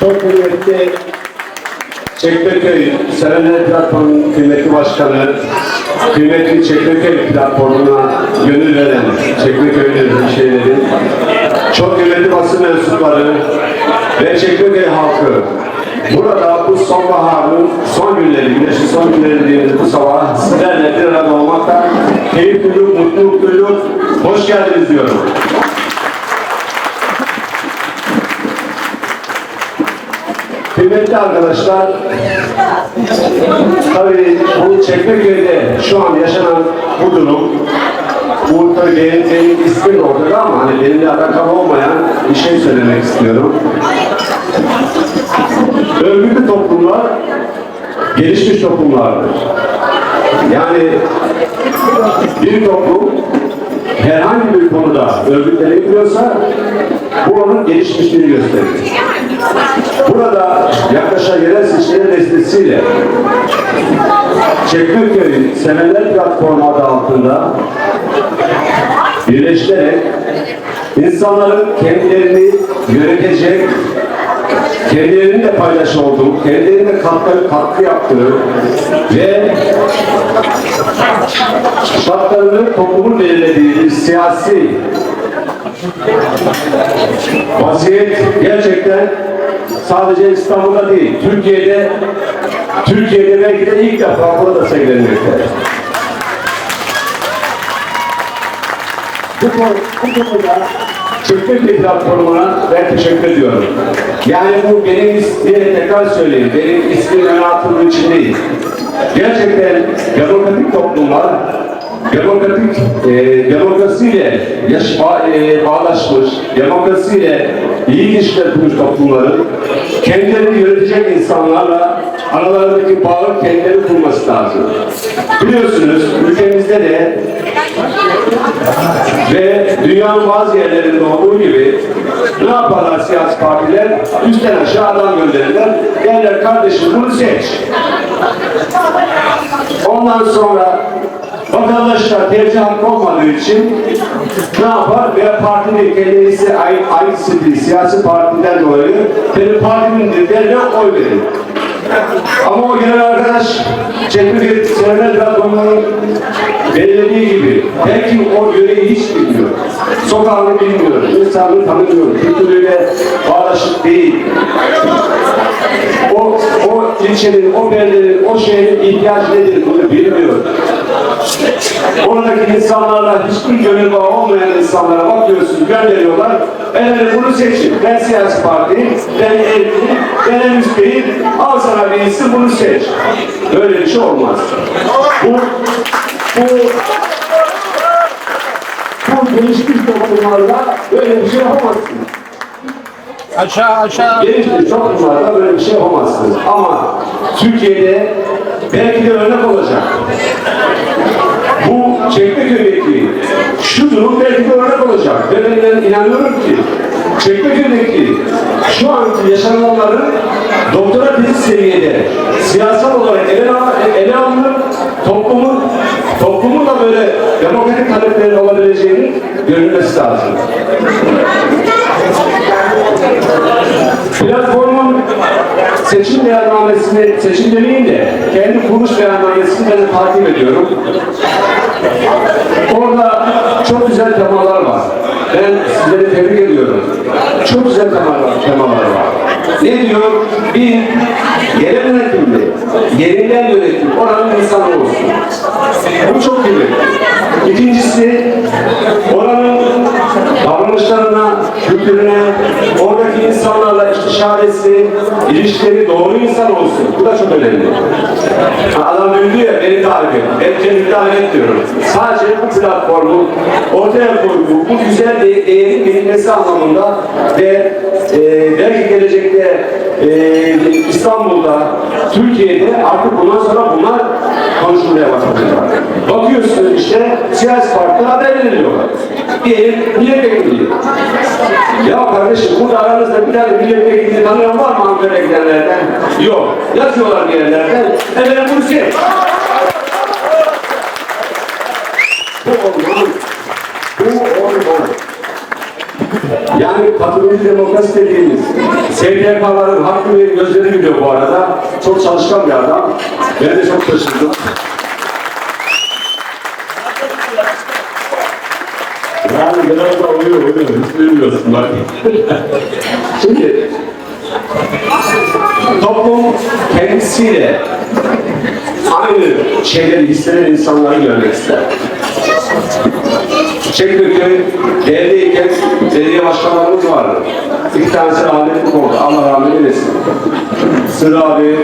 Çok kıymetli Çekmeköy Serenler Platformu'nun kıymetli başkanı, kıymetli Çekmeköy platformuna gönül veren Çekmeköy'ün şeyleri, çok kıymetli basın mensupları ve Çekmeköy halkı. Burada bu sonbaharın son günleri, güneşin son günleri bu sabah sizlerle bir arada olmaktan keyif duyduk, mutluluk duyduk. Hoş geldiniz diyorum. Kıymetli arkadaşlar, tabii bu Çekmeköy'de şu an yaşanan bu durum, bu tabii benim, benim ismim ortada ama hani benimle alakalı olmayan bir şey söylemek istiyorum. Örgütlü toplumlar gelişmiş toplumlardır. Yani bir toplum herhangi bir konuda örgütlenebiliyorsa bu onun gelişmişliğini gösterir. Burada yaklaşan yerel seçimler destesiyle Çekmeköy Seneler Platformu adı altında birleştirerek insanların kendilerini yönetecek, kendilerinin de paydaş olduğu, kendilerinin de katkı, katkı yaptığı ve şartlarını toplumun belirlediği bir siyasi vaziyet gerçekten sadece İstanbul'da değil, Türkiye'de Türkiye'de belki de ilk defa burada sergilenmekte. Bu, konu- bu konuda Çekmeköy platformuna ben teşekkür ediyorum. Yani bu benim ismini tekrar söyleyeyim. Benim ismim ön altının için değil. Gerçekten demokratik toplumlar demokratik e, demokrasiyle yaş, ba- e, bağlaşmış, demokrasiyle iyi ilişkiler kurmuş toplumların kendilerini yönetecek insanlarla aralarındaki bağı kendileri kurması lazım. Biliyorsunuz ülkemizde de ve dünyanın bazı yerlerinde olduğu gibi ne yaparlar siyasi partiler? Üstten aşağı adam gönderirler. Derler kardeşim bunu seç. Ondan sonra vatandaşlar tercih hakkı olmadığı için ne yapar? Veya partinin kendisi ait, ait istediği siyasi partiden dolayı benim partimin derine oy verir. Ama o gelen arkadaş Çekmeköy Serenler Platformu'nun belirlediği gibi belki o yöreyi hiç bilmiyor. Sokağını bilmiyor, insanını tanımıyor, kültürüyle bağdaşık değil. O, o ilçenin, o beldenin, o şehrin ihtiyacı nedir bunu bilmiyor. Oradaki insanlarla hiçbir gönül bağı olmayan insanlara bakıyorsun, gönderiyorlar. Efendim bunu seçin. Ben siyasi partiyim, ben evliyim, ben en üstteyim. Al sana bir isim bunu seç. Böyle şey olmaz. Bu, bu, bu gelişmiş toplumlarda böyle bir şey yapamazsın. Aşağı aşağı. Gelişmiş toplumlarda böyle bir şey yapamazsınız. Ama Türkiye'de belki de örnek olacak. Bu Çekmeköy'deki şu durum belki de örnek olacak. Ve ben inanıyorum ki Çekmeköy'deki şu anki yaşananların doktora tezi seviyede siyasal olarak ele, ele alınıp toplumun toplumun da böyle demokratik taleplerin olabileceğini görülmesi lazım. Platformun seçim beyannamesini, seçim demeyeyim de kendi kuruluş beyannamesini ben takip ediyorum. Orada çok güzel temalar var. Ben sizleri tebrik ediyorum. Çok güzel temalar, temalar var. Ne diyor? Bir, yerel yönetimde, yerinden yönetim, oranın insanı olsun. Bu çok kıymetli. İkincisi, oranın davranışlarına, kültürüne, oradaki insanlarla istişaresi, ilişkileri doğru insan olsun. Bu da çok önemli. Adam diyor ya, beni tarif et. Ben kendimi tarif et diyorum. Sadece bu platformu ortaya koyduğu bu güzel de- değerin bilinmesi anlamında ve e, belki gelecekte e, İstanbul'da, Türkiye'de artık bundan sonra bunlar konuşulmaya başlayacak. Bakıyorsun işte siyasi partiler haber veriliyorlar. Diyelim milletvekili. Ya kardeşim burada aranızda bir tane milletvekili tanıyan var mı Ankara'ya gidenlerden? Yok. Yazıyorlar bir yerlerden. Efendim bunu seç. Bu olmaz. Bu olmaz. Yani katılımcı demokrasi dediğimiz STK'ların hakkı ve gözleri biliyor bu arada. Çok çalışkan bir adam. Ben de çok şaşırdım. Yani da oluyor, oluyor. Hiç bilmiyorsun bak. Şimdi toplum kendisiyle aynı şeyleri hisseden insanları görmek ister. Çekmeköy devreyken belediye başkanlarımız vardı. İki tanesi rahmetli oldu. Allah rahmet eylesin. Sır abi,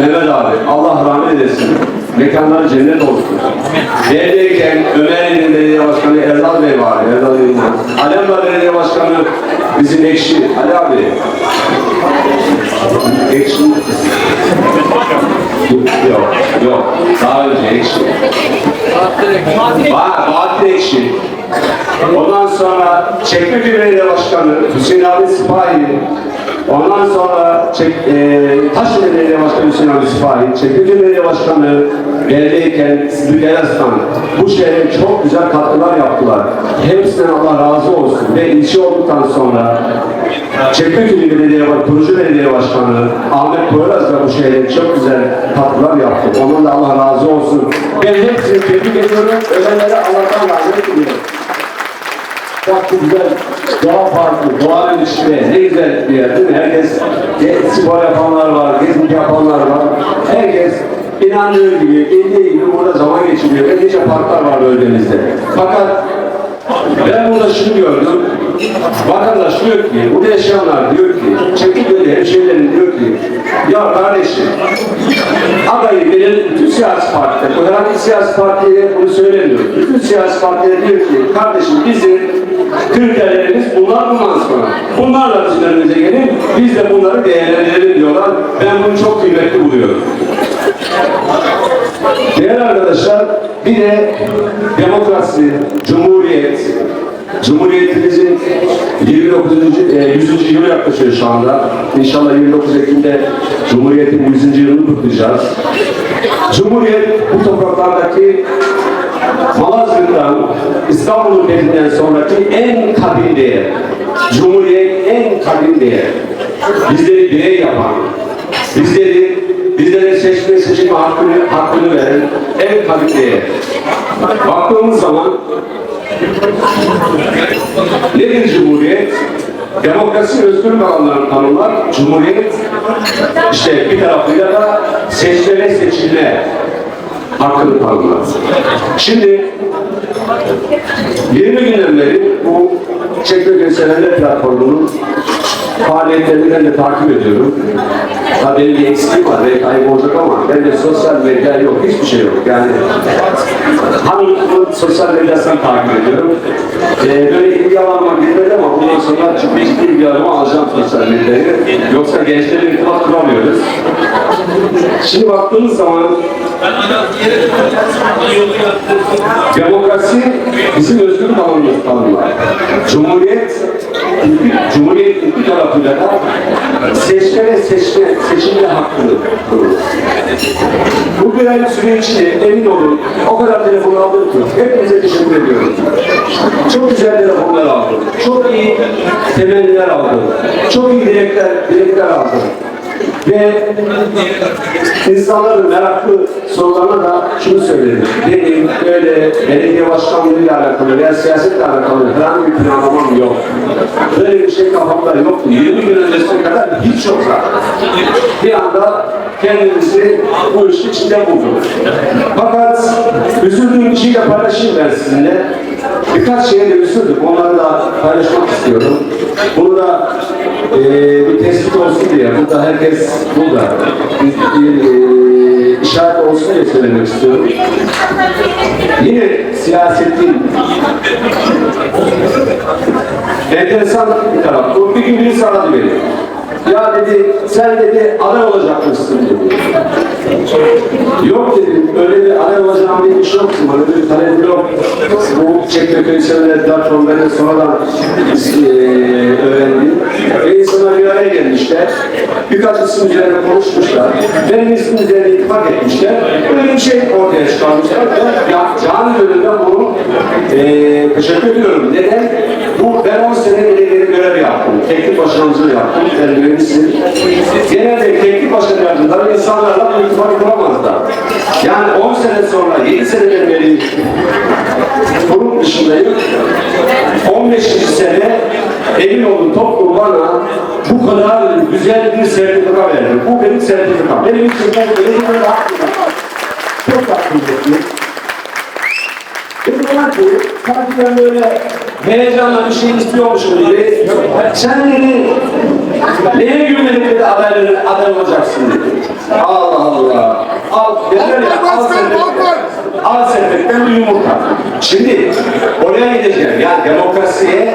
Mehmet abi. Allah rahmet eylesin. Mekanları cennet olsun. Devreyken Ömerli'nin belediye başkanı Erdal Bey vardı. Erdal Yılmaz. Alemdağ belediye başkanı bizim ekşi. Ali abi. Ekşi. Yok, yok. Daha önce ekşi. Var, Bahattin Ekşi. Ondan sonra Çekmeköy Belediye Başkanı Hüseyin abi Sipahi. Ondan sonra Çek, e, Taşlı Belediye Başkanı Hüseyin abi Sipahi. Çekmeköy Belediye Başkanı belediyeyken Sıdık Eraslan. Bu şehre çok güzel katkılar yaptılar. Hepsinden Allah razı olsun. Ve ilçe olduktan sonra Çekmeköy Belediye kurucu belediye başkanı Ahmet Poyraz da bu şehre çok güzel katkılar yaptı. Ondan da Allah razı olsun. Ben hepsini tebrik ediyorum. Ölenlere Allah'tan rahmet diliyorum. Bak bu güzel doğa parkı, doğa ilişkileri ne güzel bir yer değil mi? Herkes spor yapanlar var, gezinti yapanlar var. Herkes inandığı gibi, bildiği gibi burada zaman geçiriyor. Ve nice parklar var bölgemizde. Fakat ben burada şunu gördüm. Vatandaş diyor ki, burada yaşayanlar diyor ki, Çekilgöli hemşehrilerin diyor ki, ya kardeşim, adayı verin bütün siyasi partiler, o herhangi siyasi partiye bunu söylemiyorum. Bütün siyasi partiler diyor ki, kardeşim bizim kriterlerimiz bunlar bundan sonra. Bunlarla bizim önümüze gelin, biz de bunları değerlendirelim diyorlar. Ben bunu çok kıymetli buluyorum. Değerli arkadaşlar, bir de demokrasi, cumhuriyet, Cumhuriyetimizin 29. e, 100. yılı yaklaşıyor şu anda. İnşallah 29 Ekim'de Cumhuriyet'in 100. yılını kutlayacağız. Cumhuriyet bu topraklardaki Malazgirt'ten İstanbul'un fethinden sonraki en kadim değer. Cumhuriyet en kadim değer. Bizleri birey yapan, bizleri bizlere seçme seçilme hakkını, hakkını veren en kadim değer. Baktığımız zaman Nedir Cumhuriyet? Demokrasi özgür alanlarını tanımlar. Cumhuriyet işte bir tarafıyla da seçme ve seçilme hakkını tanımlar. Şimdi 20 günden beri bu Çekmeköy Sevenler Platformu'nun faaliyetlerini ben de takip ediyorum. Tabii benim bir eksiğim var, belki ayıp olacak ama bende sosyal medya yok, hiçbir şey yok. Yani hanımın sosyal medyasını takip ediyorum. Ee, böyle ilgi alanıma girmedi ama bundan sonra ciddi ciddi ilgi alanıma alacağım sosyal medyayı. Yoksa gençlerle irtibat kuramıyoruz. Şimdi baktığımız zaman Demokrasi bizim özgür alanımız tanımlar. Cumhuriyet, Cumhuriyet bir tarafıyla da seçme ve seçme, seçilme hakkını korur. Bu bir ay süre içinde emin olun o kadar telefon aldım ki hepinize teşekkür ediyorum. Çok güzel telefonlar aldım. Çok iyi temenniler aldım. Çok iyi dilekler, dilekler aldım. Ve insanların meraklı sorularına da şunu söyledim. Benim böyle belediye başkanlığıyla alakalı veya siyasetle alakalı herhangi bir planlamam yok. Böyle bir şey kafamda yok. 20 gün öncesine kadar hiç yok zaten. Bir anda kendimizi bu işin içinde bulduk. Fakat üzüldüğüm bir şeyle paylaşayım ben sizinle. Birkaç şeye de üzüldüm. Onları da paylaşmak istiyorum. Bunu da eee bir tespit olsun diye. Burada herkes burada. Bir, eee, işaret olsun diye söylemek istiyorum. Yine siyasetin enteresan bir taraf. Bu bir gün birisi aradı beni. Ya dedi, sen dedi aday olacakmışsın dedi. Yok dedim, öyle bir aday olacağım bir şey yoktu. Öyle bir talep yok. Bu Çekmeköy Sevenler platformu ben de sonradan eee, öğrendim. Ve insanlar bir araya gelmişler. Birkaç isim üzerine konuşmuşlar. Benim ismim üzerine ittifak etmişler. Böyle bir şey ortaya çıkarmışlar. Ya, canı gönülden bunu eee teşekkür ediyorum. Neden? Bu ben 10 senedir Teknik başkanımızı yaptım. Mühendisim. Genelde teknik başkan yardımcıları insanlarla irtibat kuramazlar. Yani 10 sene sonra, 7 seneden beri kurum dışındayım. 15. sene emin olun toplum bana bu kadar güzel bir sertifika verdi. Bu benim sertifikam. Benim için bu benim hakkım. Çok takdir Dedim lan ki, sanki ben böyle heyecanla bir şey istiyormuşum gibi. Sen dedi, neye güvenip dedi adayları, aday olacaksın dedi. Allah Allah. Al, dediler ya, al sepet, al sepetten bir yumurta. Şimdi oraya gideceğim. Yani demokrasiye,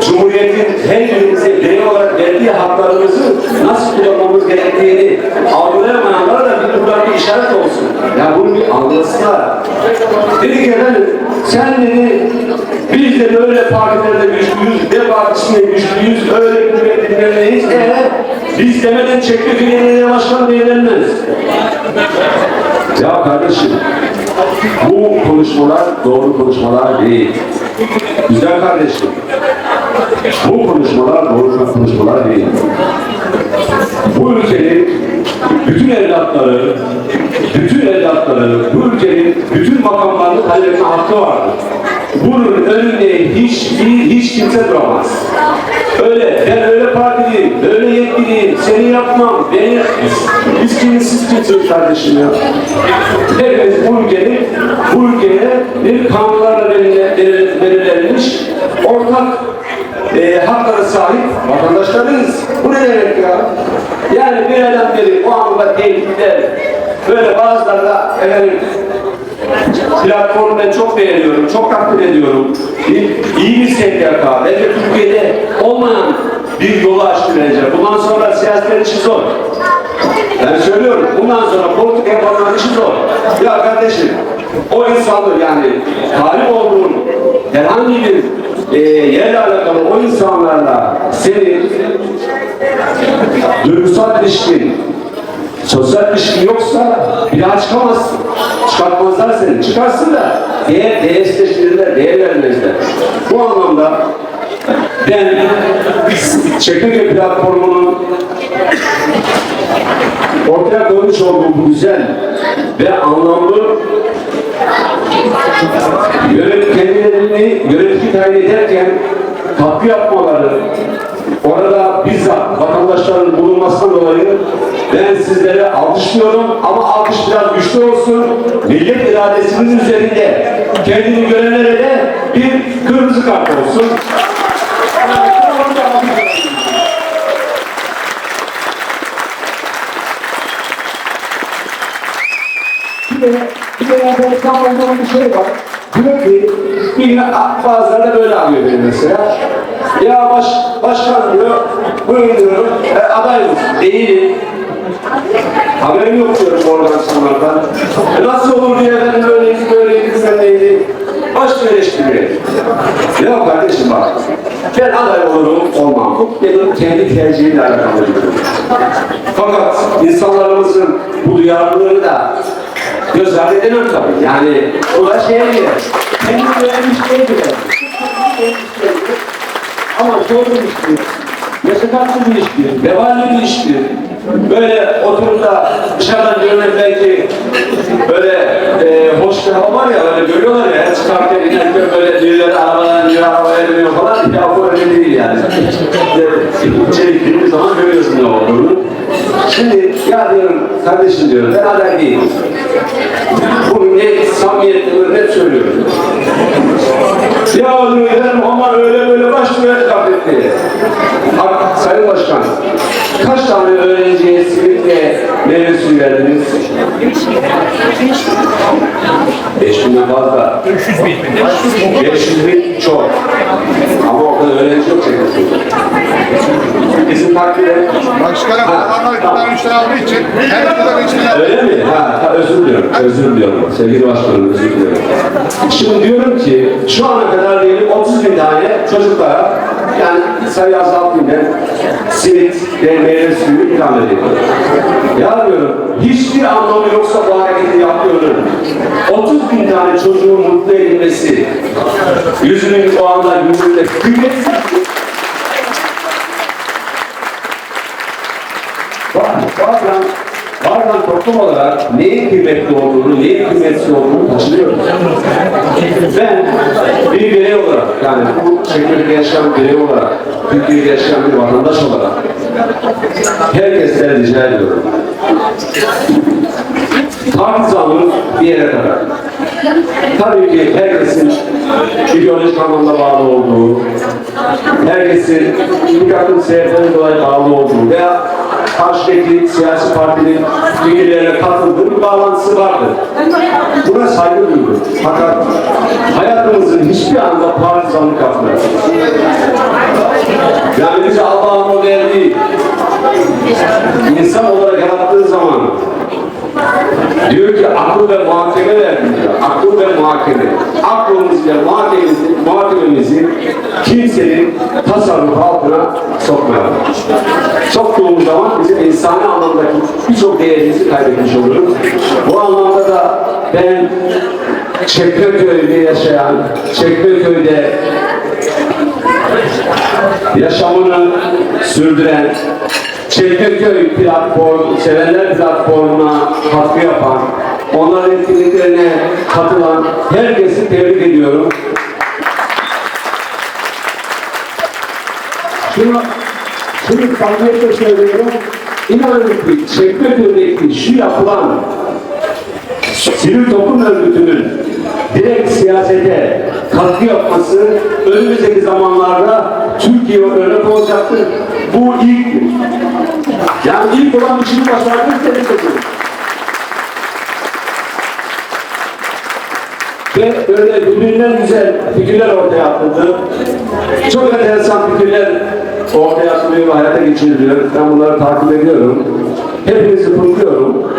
Cumhuriyet'in her birimize birey olarak verdiği haklarımızı nasıl kullanmamız gerektiğini algılayamayanlara da bir buradan bir işaret olsun. Ya bunu bir anlasınlar. Dedi ki efendim, sen dedi, biz de böyle partilerde güçlüyüz, ne partisinde güçlüyüz, öyle dinlemeyiz. Eğer biz demeden çekti belediye başkanı belirlenmez. Ya kardeşim, bu konuşmalar doğru konuşmalar değil. Güzel kardeşim, bu konuşmalar doğru konuşmalar değil. Bu ülkenin bütün evlatları, bütün evlatları, bu ülkenin bütün makamlarını halletme hakkı vardır. Bunun önünde hiç, hiç kimse duramaz. Öyle, ben öyle partiliyim, böyle yetkiliyim, seni yapmam, beni biz kimiz, siz kimsiniz kardeşim ya? Hepimiz bu ülkenin, bu ülkeye bir kanunlarla belirle- belirle- belirlenmiş ortak e, haklara sahip vatandaşlarıyız. Bu ne demek ya? Yani bir adam beri o anda tehditler, böyle bazıları da efendim platformu ben çok beğeniyorum, çok takdir ediyorum. İyi, iyi bir STK, belki Türkiye'de olmayan bir yolu açtı bence. Bundan sonra siyasetlerin işi zor. Ben söylüyorum, bundan sonra politik yapanların işi zor. Ya kardeşim, o insanlar yani talip olduğun herhangi bir e, yerle alakalı o insanlarla senin duygusal ilişkin, sosyal ilişkin yoksa bir daha çıkamazsın. Çıkartmazlar seni. Çıkarsın da değer, değersizleştirirler, değer vermezler. Bu anlamda ben Çekirge platformunun ortaya koymuş olduğu bu güzel ve anlamlı yönet, kendilerini yönetici tayin ederken katkı yapmaları, orada bizzat vatandaşların bulunmasından dolayı ben sizlere alkışlıyorum ama alkış biraz güçlü olsun. Millet iradesinin üzerinde kendini görenlere de bir kırmızı kart olsun. Bir de, bir de anlanan bir şey var. Diyor ki, gün bazıları böyle alıyor beni mesela. Ya baş, başkan diyor, buyurun diyorum, e, aday mısın? Değilim. Haberim yok diyorum organizasyonlardan. E, nasıl olur diye ben böyleydi, böyleydi, böyleydi. Başka eleştiriyor. Ya kardeşim bak, ben aday olurum, olmam. Bu benim kendi tercihimle alakalı. Fakat insanlarımızın bu duyarlılığını da göz ardı edemem tabii. Yani bu da şeye girer. Kendi öğrenmiş şeye girer. Ama çok bir ilişki, meşakkatli bir ilişki, veballi bir ilişki. Böyle oturup da dışarıdan görünen belki böyle e, hoş bir hava var ya, öyle görüyorlar ya, çıkarken inerken böyle birileri arabadan iniyor, arabaya biniyor falan. Ya bu öyle değil yani. İçeri girdiğin zaman görüyorsun ne olduğunu. Şimdi ya diyorum, kardeşim diyorum, ben aday değilim. Bunu ne samimiyetle net söylüyorum. Ya diyor ama öyle suyu verdiniz? 5 binden fazla. 300 bin. 500 bin çok. Ama orada öğrenci yok çekilsin. Bizim takdirde Başkanım adamlar iki tane üç tane aldığı için her kadar içkiler Öyle mi? Ha, ha, özür diliyorum, özür diliyorum. Sevgili başkanım, özür diliyorum. Şimdi diyorum ki, şu ana kadar diyelim 30 bin tane çocuklara, yani sayı azaltayım ben, simit ve meyve suyu ikram ediyorum. Ya hiçbir anlamı yoksa bu hareketi yapıyorum. 30 bin tane çocuğun mutlu edilmesi, yüzünün o anda yüzünde kıymetsiz toplum olarak neyin kıymetli olduğunu, neyin kıymetsiz olduğunu kaçırıyoruz. Ben bir birey olarak, yani bu şehirde yaşayan bir birey olarak, Türkiye'de yaşayan bir vatandaş olarak herkesten rica ediyorum. Partizanlık bir yere kadar. Tabii ki herkesin ideolojik anlamda bağlı olduğu, herkesin bir takım sebeplerden dolayı bağlı olduğu veya karşıdaki siyasi partinin fikirlerine katıldığı bir bağlantısı vardır. Buna saygı duyuyoruz. Fakat hayatımızın hiçbir anda partizanlık yapmıyoruz. Yani bizi Allah'ın o verdiği insan olarak yarattığı zaman Diyor ki akıl ve muhakeme verdim diyor. Akıl ve muhakeme. Aklımız ile muhakememizi, muhakememizi kimsenin tasarruf altına sokmayalım. Soktuğumuz zaman bizim insani anlamdaki birçok değerimizi kaybetmiş oluruz. Bu anlamda da ben Çekmeköy'de yaşayan, Çekmeköy'de yaşamını sürdüren Çekmeköy platform, sevenler platformuna katkı yapan, onların etkinliklerine katılan herkesi tebrik ediyorum. Şunu, şunu samimiyetle söylüyorum. İnanın ki Çekmeköy'deki şu yapılan sivil toplum örgütünün direkt siyasete katkı yapması önümüzdeki zamanlarda Türkiye örnek olacaktır. Bu ilk yani ilk olan işini başardık tebrik ediyorum. Ve böyle birbirinden güzel fikirler ortaya atıldı. Çok enteresan fikirler ortaya atılıyor ve hayata geçiriliyor. Ben bunları takip ediyorum. Hepinizi kutluyorum.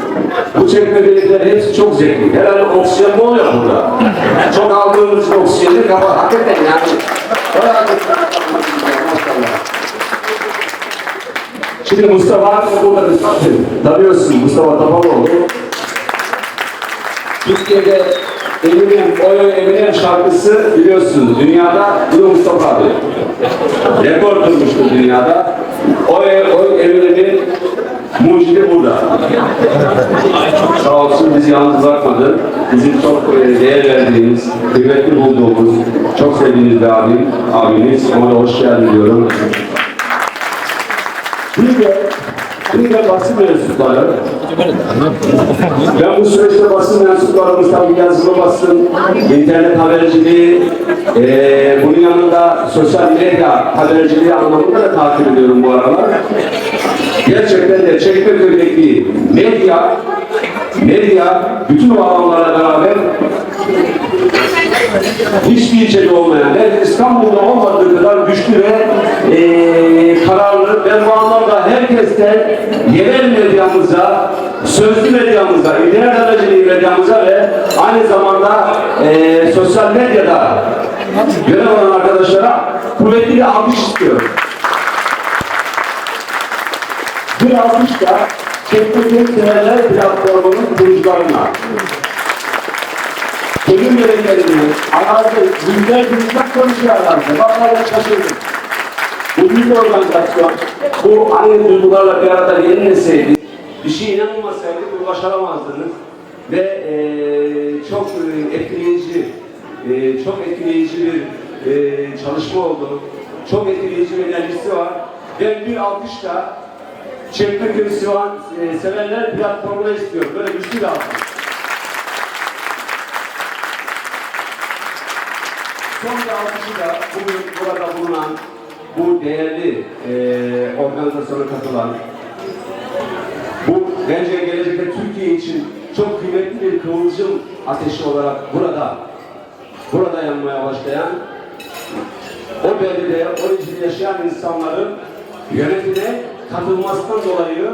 Bu çekmecelikler hepsi çok zevkli. Herhalde oksijen bol ya burada. Çok aldığımız oksijeni kafa hakikaten yani. Bayağı bir- Maşallah. Şimdi Mustafa burada tanıyorsun Mustafa Topaloğlu. Türkiye'de Eminem, Oyo Eminem şarkısı biliyorsunuz dünyada bu da Mustafa abi. Rekor kırmıştı dünyada. Oyo, Oyo Eminem'in mucidi burada. Sağ olsun bizi yalnız bırakmadı. Bizim çok e, değer verdiğimiz, kıymetli bulduğumuz, çok sevdiğimiz bir abim, abimiz. Ona da hoş geldin diyorum. Bir de, bir de basın mensupları. Ben bu süreçte basın mensuplarımız tabii yazılı basın, internet haberciliği, eee bunun yanında sosyal medya haberciliği anlamında da takip ediyorum bu aralar. Gerçekten de Çekmeköy'deki medya, medya bütün o alanlarla beraber hiçbir ilçede olmayan ve İstanbul'da olmadığı kadar güçlü ve eee kararlı. Ben bu anlamda herkesten yerel medyamıza, sözlü medyamıza, internet aracılığı medyamıza ve aynı zamanda eee sosyal medyada görev alan arkadaşlara kuvvetli bir alkış istiyorum. Bir alkış da Çekmeköy Severler Platformu'nun kurucularına. Bölüm yönetmenini, arazi, yüzler yüzler konuşuyor. Bak ben şaşırdım. Bu büyük organizasyon, bu aynı duygularla bir arada gelinmeseydi, bir şey inanılmasaydı bunu başaramazdınız. Ve eee çok eee, etkileyici, eee, çok etkileyici bir eee, çalışma oldu. Çok etkileyici bir enerjisi var. Ben bir alkışla Çekmeköy Sivan eee, Sevenler platformuna istiyorum. Böyle güçlü bir alkış. Son bir alkışı da bugün burada bulunan bu değerli eee organizasyona katılan bu bence gelecekte Türkiye için çok kıymetli bir kıvılcım ateşi olarak burada burada yanmaya başlayan o beldede, o ilçede yaşayan insanların yönetime katılmasından dolayı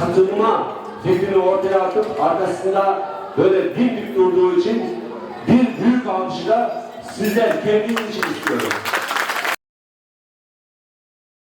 katılma fikrini ortaya atıp arkasında böyle dik dik durduğu için bir büyük alkışı da sizler kendiniz için istiyorum.